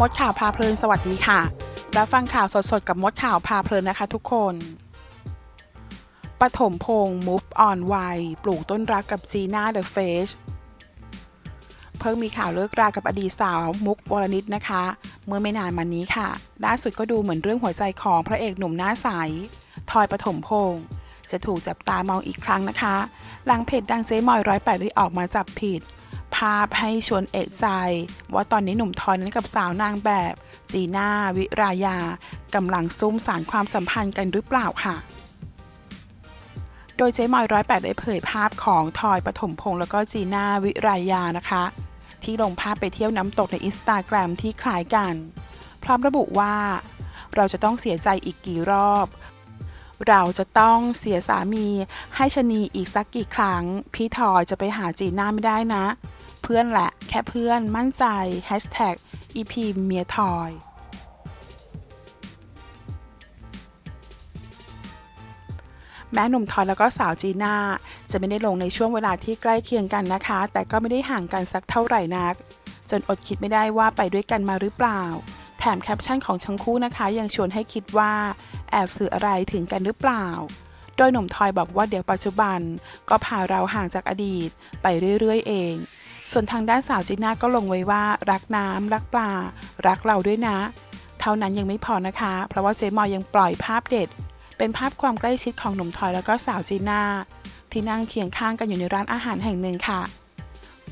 มดข่าวพาเพลินสวัสดีค่ะ รับฟังข่าวสดๆ กับมดข่าวพาเพลินนะคะทุกคน ปฐมพงษ์ move on ไวปลูกต้นรักกับจีน่าเดอะเฟชเพิ่งมีข่าวเลิกรากับอดีตสาวมุกวรนิตนะคะ เมื่อไม่นานมานี้ค่ะ ล่าสุดก็ดูเหมือนเรื่องหัวใจของพระเอกหนุ่มหน้าใสทอยปฐมพงษ์จะถูกจับตามองอีกครั้งนะคะ หลังเพจดังเจ๊มอยร้อยแปดได้ออกมาจับผิดาพให้ชวนเอกใจ ว่าตอนนี้หนุ่มทอยนั้นกับสาวนางแบบ จีน่าวิรายากำลังซุ่มสารความสัมพันธ์กันหรือเปล่าค่ะ โดยเจ๊มอยร้อยแปดได้เผยภาพของทอยปฐมพงษ์แล้วก็จีน่าวิรายานะคะ ที่ลงภาพไปเที่ยวน้ำตกในอินสตาแกรมที่คล้ายกัน พร้อมระบุว่า เราจะต้องเสียใจอีกกี่รอบเราจะต้องเสียสามีให้ชะนีอีกสักกี่ครั้ง พี่ทอยจะไปหาจีน่าไม่ได้นะ พื่อนแหละ แค่เพื่อนมั่นใจ Hashtag EP เมียทอยแม้หนุ่มทอยแล้วก็สาวจีน่าจะไม่ได้ลงในช่วงเวลาที่ใกล้เคียงกันนะคะ แต่ก็ไม่ได้ห่างกันสักเท่าไหร่นัก จนอดคิดไม่ได้ว่าไปด้วยกันมาหรือเปล่า แถมแคปชั่นของทั้งคู่นะคะ ยังชวนให้คิดว่าแอบสื่ออะไรถึงกันหรือเปล่า โดยหนุ่มทอยบอกว่าเดี๋ยวปัจจุบัน ก็พาเราห่างจากอดีตไปเรื่อยๆเอง ส่วนทางด้านสาวจีน่าก็ลงไว้ว่ารักน้ำรักปลา รักเราด้วยนะ เท่านั้นยังไม่พอนะคะ เพราะว่าเจมอยยังปล่อยภาพเด็ด เป็นภาพความใกล้ชิดของหนุ่มทอยแล้วก็สาวจีน่าที่นั่งเคียงข้างกันอยู่ในร้านอาหารแห่งหนึ่งค่ะ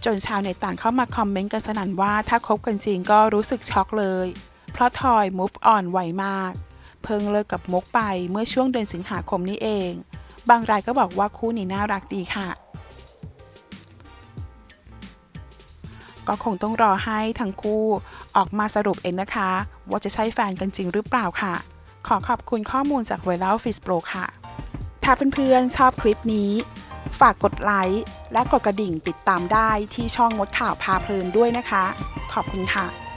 จนชาวเน็ตต่างเข้ามาคอมเมนต์กันสนั่นว่าถ้าคบกันจริงก็รู้สึกช็อกเลย เพราะทอย move on ไวมาก เพิ่งเลิกกับมกไปเมื่อช่วงเดือนสิงหาคมนี้เอง บางรายก็บอกว่าคู่นี้น่ารักดีค่ะ ก็คงต้องรอให้ทั้งคู่ออกมาสรุปเองนะคะ ว่าจะใช่แฟนกันจริงหรือเปล่าค่ะ ขอขอบคุณข้อมูลจากไวรัลฟิสโปรค่ะ ถ้าเพื่อนๆชอบคลิปนี้ ฝากกดไลค์และกดกระดิ่งติดตามได้ที่ช่องมดข่าวพาเพลินด้วยนะคะ ขอบคุณค่ะ